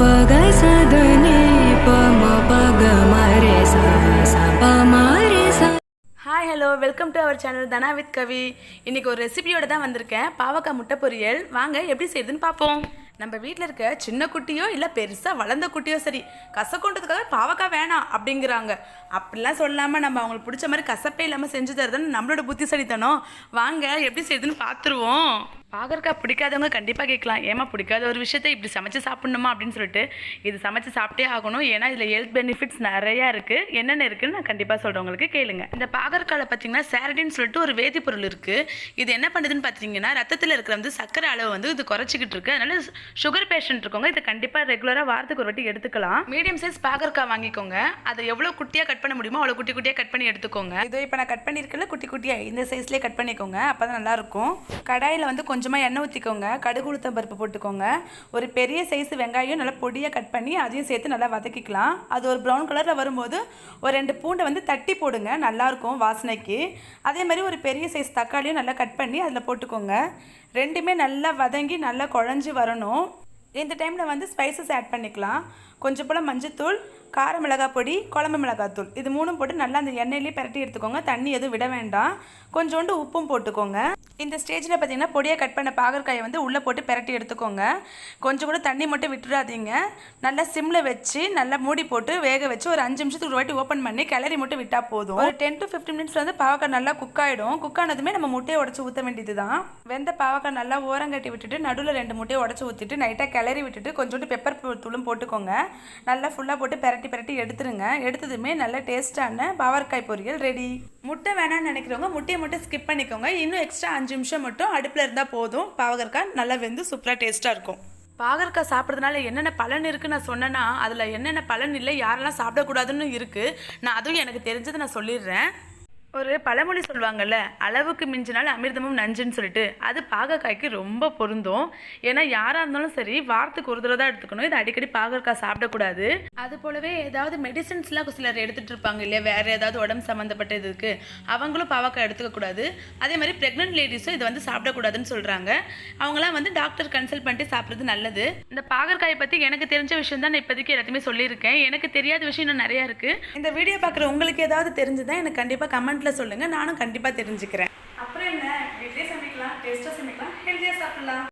பக சதனே பம பக மரே சப மரே hi hello welcome to our channel Dhana with Kavi இன்றைக்கி ஒரு ரெசிபியோட தான் வந்திருக்கேன். பாவக்காய் முட்டை பொரியல். வாங்க எப்படி செய்யுதுன்னு பார்ப்போம். நம்ம வீட்டில் இருக்க சின்ன குட்டியோ இல்லை பெருசாக வளர்ந்த குட்டியோ சரி கசக்கொண்டதுக்காக பாவக்காய் வேணாம் அப்படிங்கிறாங்க. அப்படிலாம் சொல்லாமல் நம்ம அவங்களுக்கு பிடிச்ச மாதிரி கசப்பே இல்லாமல் செஞ்சு தரதுன்னு நம்மளோட புத்திசாலித்தனம். வாங்க எப்படி செய்யுதுன்னு பார்த்துருவோம். பாகற்காய் பிடிக்காதவங்க கண்டிப்பாக கேட்கலாம். ஏமா பிடிக்காத ஒரு விஷயத்தை இப்படி சமைச்சு சாப்பிட்ணுமா அப்படின்னு சொல்லிட்டு இது சமைச்சு சாப்பிட்டே ஆகணும். ஏன்னா இதில் ஹெல்த் பெனிஃபிட்ஸ் நிறையா இருக்குது என்னென்ன இருக்குதுன்னு நான் கண்டிப்பாக சொல்கிறேன் உங்களுக்கு கேளுங்க. இந்த பாகற்காயில் பார்த்தீங்கன்னா சேரடின்னு சொல்லிட்டு ஒரு வேதிப்பொருள் இருக்குது இது என்ன பண்ணுதுன்னு பார்த்தீங்கன்னா ரத்தத்தில் இருக்கிற வந்து சர்க்கரை அளவு வந்து இது குறைச்சிக்கிட்டு இருக்கு. அதனால சுகர் பேஷண்ட் இருக்கவங்க இதை கண்டிப்பாக ரெகுலராக வாரத்துக்கு ஒரு வாட்டி எடுத்துக்கலாம். மீடியம் சைஸ் பாகற்காய் வாங்கிக்கோங்க. அதை எவ்வளோ குட்டியாக கட் பண்ண முடியுமோ அவ்வளோ குட்டி குட்டியாக கட் பண்ணி எடுத்துக்கோங்க. இதோ இப்போ நான் கட் பண்ணியிருக்கல குட்டி குட்டியாக இந்த சைஸ்லேயே கட் பண்ணிக்கோங்க. அப்போ தான் நல்லாயிருக்கும் கடாயில் வந்து கொஞ்சம் கொஞ்சமாக எண்ணெய் ஊற்றிக்கோங்க கடுகு உளுத்தம் பருப்பு போட்டுக்கோங்க. ஒரு பெரிய சைஸ் வெங்காயம் நல்லா பொடியாக கட் பண்ணி அதையும் சேர்த்து நல்லா வதக்கிக்கலாம். அது ஒரு ப்ரௌன் கலரில் வரும்போது ஒரு ரெண்டு பூண்டை வந்து தட்டி போடுங்க. நல்லாயிருக்கும் வாசனைக்கு. அதே மாதிரி ஒரு பெரிய சைஸ் தக்காளியும் நல்லா கட் பண்ணி அதில் போட்டுக்கோங்க. ரெண்டுமே நல்லா வதங்கி நல்லா குழஞ்சி வரணும். இந்த டைமில் வந்து ஸ்பைசஸ் ஆட் பண்ணிக்கலாம். கொஞ்சம் போல் மஞ்சத்தூள் கார மிளகாய் பொடி குழம்பு மிளகாத்தூள். இது மூணும் போட்டு நல்லா அந்த எண்ணெயிலே பிரட்டி எடுத்துக்கோங்க. தண்ணி எதுவும் விட வேண்டாம். கொஞ்சோண்டு உப்பும் போட்டுக்கோங்க. இந்த ஸ்டேஜில் பார்த்தீங்கன்னா பொடியாக கட் பண்ண பாகற்காயை வந்து உள்ளே போட்டு பிரட்டி எடுத்துக்கோங்க. கொஞ்சம் கூட தண்ணி மட்டும் விட்டுறாதீங்க. நல்லா சிம்மில் வச்சு நல்லா மூடி போட்டு வேக வச்சு ஒரு அஞ்சு நிமிஷத்துக்கு ஒரு வாட்டி ஓப்பன் பண்ணி கிளறி மட்டும் விட்டால் போதும். ஒரு டென் டு ஃபிஃப்டின் மினிட்ஸ் வந்து பாவக்காய் நல்லா குக் ஆகிடும் குக் ஆனதுமே நம்ம முட்டையை உடச்சி ஊற்ற வேண்டியது தான் வெந்த பாவக்காய் நல்லா ஓரங்கட்டி விட்டுட்டு நடுவில் ரெண்டு முட்டையை உடச்சி ஊற்றிட்டு நைட்டாக கிளறி விட்டுட்டு கொஞ்சோண்டு பெப்பர் தூளும் போட்டுக்கோங்க. நல்லா ஃபுல்லாக போட்டு பிரட்டி பிரட்டி எடுத்துருங்க. எடுத்ததுமே நல்லா டேஸ்டான பாவற்காய் பொரியல் ரெடி முட்டை வேணாம்னு நினைக்கிறவங்க முட்டையை மட்டும் ஸ்கிப் பண்ணிக்கோங்க. இன்னும் எக்ஸ்ட்ரா அஞ்சு நிமிஷம் மட்டும் அடுப்பில் இருந்தால் போதும். பாகற்காய் நல்லா வெந்து சூப்பராக டேஸ்ட்டாக இருக்கும். பாகற்காய் சாப்பிட்றதுனால என்னென்ன பலன் இருக்குன்னு நான் சொன்னேன்னா அதில் என்னென்ன பலன் இல்லை? யாரெல்லாம் சாப்பிடக்கூடாதுன்னு இருக்குது நான் அதுவும் எனக்கு தெரிஞ்சதை நான் சொல்லிடுறேன். ஒரு பழமொழி சொல்லுவாங்கல்ல அளவுக்கு மிஞ்சினால் அமிர்தமும் நஞ்சுன்னு சொல்லிட்டு அது பாகற்காய்க்கு ரொம்ப பொருந்தும். ஏன்னா யாராக இருந்தாலும் சரி வாரத்துக்கு ஒரு தடவை தான் எடுத்துக்கணும். இது அடிக்கடி பாகற்காய் சாப்பிடக்கூடாது. அது போலவே ஏதாவது மெடிசன்ஸ்லாம் சிலர் எடுத்துகிட்டு இருப்பாங்க இல்லையா? வேறு ஏதாவது உடம்பு சம்மந்தப்பட்ட இதுக்கு அவங்களும் பாவக்காய் எடுத்துக்கக்கூடாது. அதே மாதிரி ப்ரெக்னென்ட் லேடிஸும் இது வந்து சாப்பிடக்கூடாதுன்னு சொல்கிறாங்க அவங்களாம் வந்து டாக்டர் கன்சல்ட் பண்ணிட்டு சாப்பிட்றது நல்லது. இந்த பாகற்காயை பற்றி எனக்கு தெரிஞ்ச விஷயம் தான் நான் இப்போதைக்கு எல்லாத்தையுமே சொல்லியிருக்கேன். எனக்கு தெரியாத விஷயம் இன்னும் நிறையா இருக்குது இந்த வீடியோ பார்க்குற உங்களுக்கு ஏதாவது தெரிஞ்சுதான் எனக்கு கண்டிப்பாக கமெண்ட்டில் சொல்லுங்கள் நானும் கண்டிப்பாக தெரிஞ்சுக்கிறேன். அப்புறம் என்ன? வீட்லேயே சமைக்கலாம் டேஸ்ட்டாக சமைக்கலாம் ஹெல்த்தியாக சாப்பிடலாம்.